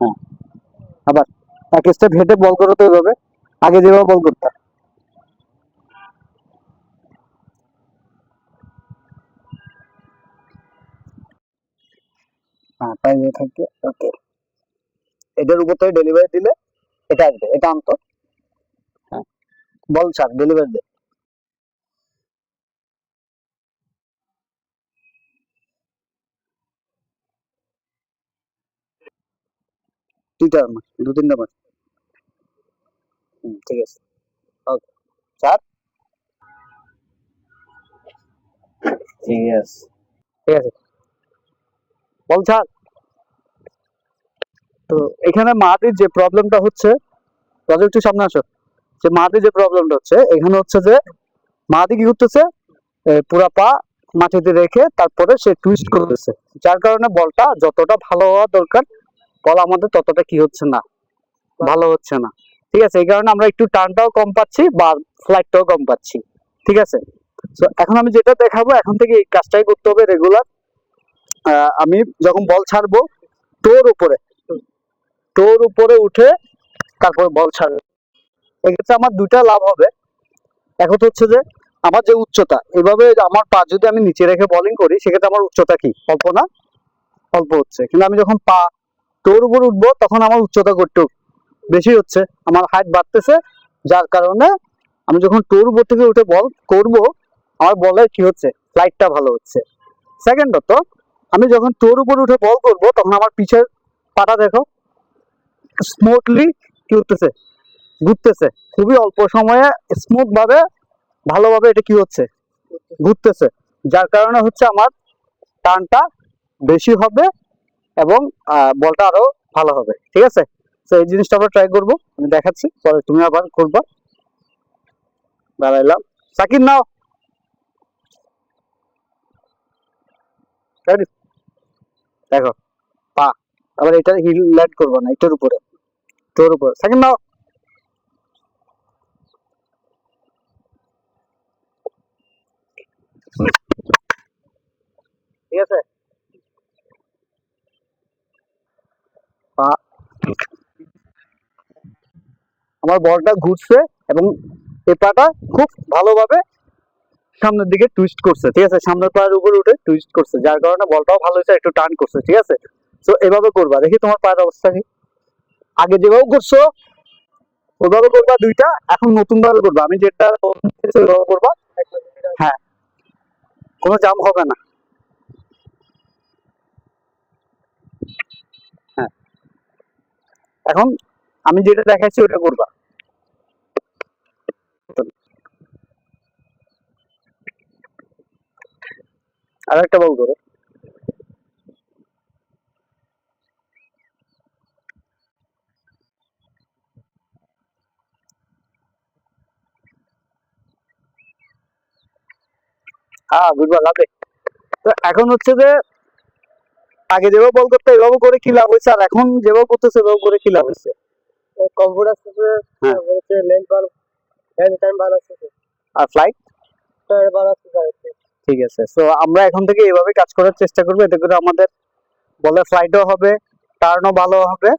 হ্যাঁ। আবার এক স্টেপ হেঁটে বল করো তো এইভাবে আগে যেভাবে বল করতাম হ্যাঁ। টাইমে থাকে। ওকে এটার উপর থেকে ডেলিভারি দিলে এটা আসবে। এটা আনতো হ্যাঁ। বল স্যার ডেলিভারি দে। দুইটা মাস দু তিনটা হুম ঠিক আছে। Okay sir? ঠিক আছে। ঠিক আছে। বল স্যার। তো এখানে মাটির যে প্রবলেমটা হচ্ছে রাজু সামনে আসো। যে মাটির যে প্রবলেমটা হচ্ছে এখানে হচ্ছে যে মাটি কি করতেছে? পুরা পা মাটিতে রেখে তারপরে সে টুইস্ট করতেছে। যার কারণে বলটা যতটা ভালো হওয়া দরকার বল আমাদের ততটা কি হচ্ছে না, ভালো হচ্ছে না। ঠিক আছে, এই কারণে আমরা একটু টানটাও কম পাচ্ছি বা ফ্লাইটটাও কম পাচ্ছি। ঠিক আছে? তো এখন আমি যেটা দেখাবো, এখন থেকে এই কাজটাই করতে হবে রেগুলার আমি যখন বল ছাড়বো, তোর উপরে তোর উপরে উঠে তারপরে বল ছাড়বে। এক্ষেত্রে আমার দুইটা লাভ হবে। এক হচ্ছে যে, আমার যে উচ্চতা, এভাবে আমার পা যদি আমি নিচে রেখে বলিং করি, সেক্ষেত্রে আমার উচ্চতা কি? অল্প না? অল্প হচ্ছে। কিন্তু আমি যখন পা তোর উপর উঠবো, তখন আমার উচ্চতা করতে বেশি হচ্ছে, আমার হাইট বাড়তেছে, যার কারণে আমি যখন তোর উপর থেকে উঠে বল করব, আমার বলের কি হচ্ছে ফ্লাইটটা ভালো হচ্ছে। সেকেন্ডত আমি যখন তোর উপর উঠে বল করব, তখন আমার পিছের পাটা দেখো স্মুথলি কি হতেছে, ঘুরতেছে। খুবই অল্প সময়ে স্মুথ ভাবে, ভালোভাবে এটা কি হচ্ছে, ঘুরতেছে। যার কারণে হচ্ছে আমার টানটা বেশি হবে এবং বলটা আরও ভালো হবে, ঠিক আছে? তো এই জিনিসটা আমরা ট্রাই করব, আমি দেখাচ্ছি, পরে তুমি আবার করবা দাঁড়াইলাম। সাকিব, নাও। দেখো, পা। আবার এটা হিল ল্যান্ড করব না, এটার উপরে। তোর উপরে। সাকিব, নাও ঠিক আছে পা আমার বলটা ঘুরছে এবং এই পাটা খুব ভালোভাবে সামনের দিকে টুইস্ট করছে, ঠিক আছে? সামনের পায়ের উপরে উঠে টুইস্ট করছে, যার কারণে বলটাও ভালো হয়েছে, একটু টার্ন করছে, ঠিক আছে? তো এভাবে করবা। দেখি তোমার পায়ের অবস্থা কি? আগে যেভাবে করছ ওইভাবে করবা দুইটা, এখন নতুন ভাবে করবা। আমি যেটা ওইভাবে করবা। হ্যাঁ। কোনো জাম হবে না। হ্যাঁ। এখন আমি যেটা দেখাচ্ছি ওটা করবা। আর একটা বল করো হ্যাঁ বুঝবা লাভে তো এখন হচ্ছে যে আগে যেভাবে বল করতে এভাবে করে কি লাভ হয়েছে? আর এখন যেভাবে করতেছে এভাবে করে কি লাভ হয়েছে? কম্পিউটার আসতেছে হ্যাঁ। লেন্থ বার হ্যান্ড টাইম বার আসতেছে। আর ফ্লাইট বার আসতেছে ঠিক আছে। তো আমরা এখন থেকে এভাবে কাজ করার চেষ্টা করব। এতে করে আমাদের বলে ফ্লাইটও হবে টার্নও ভালো হবে।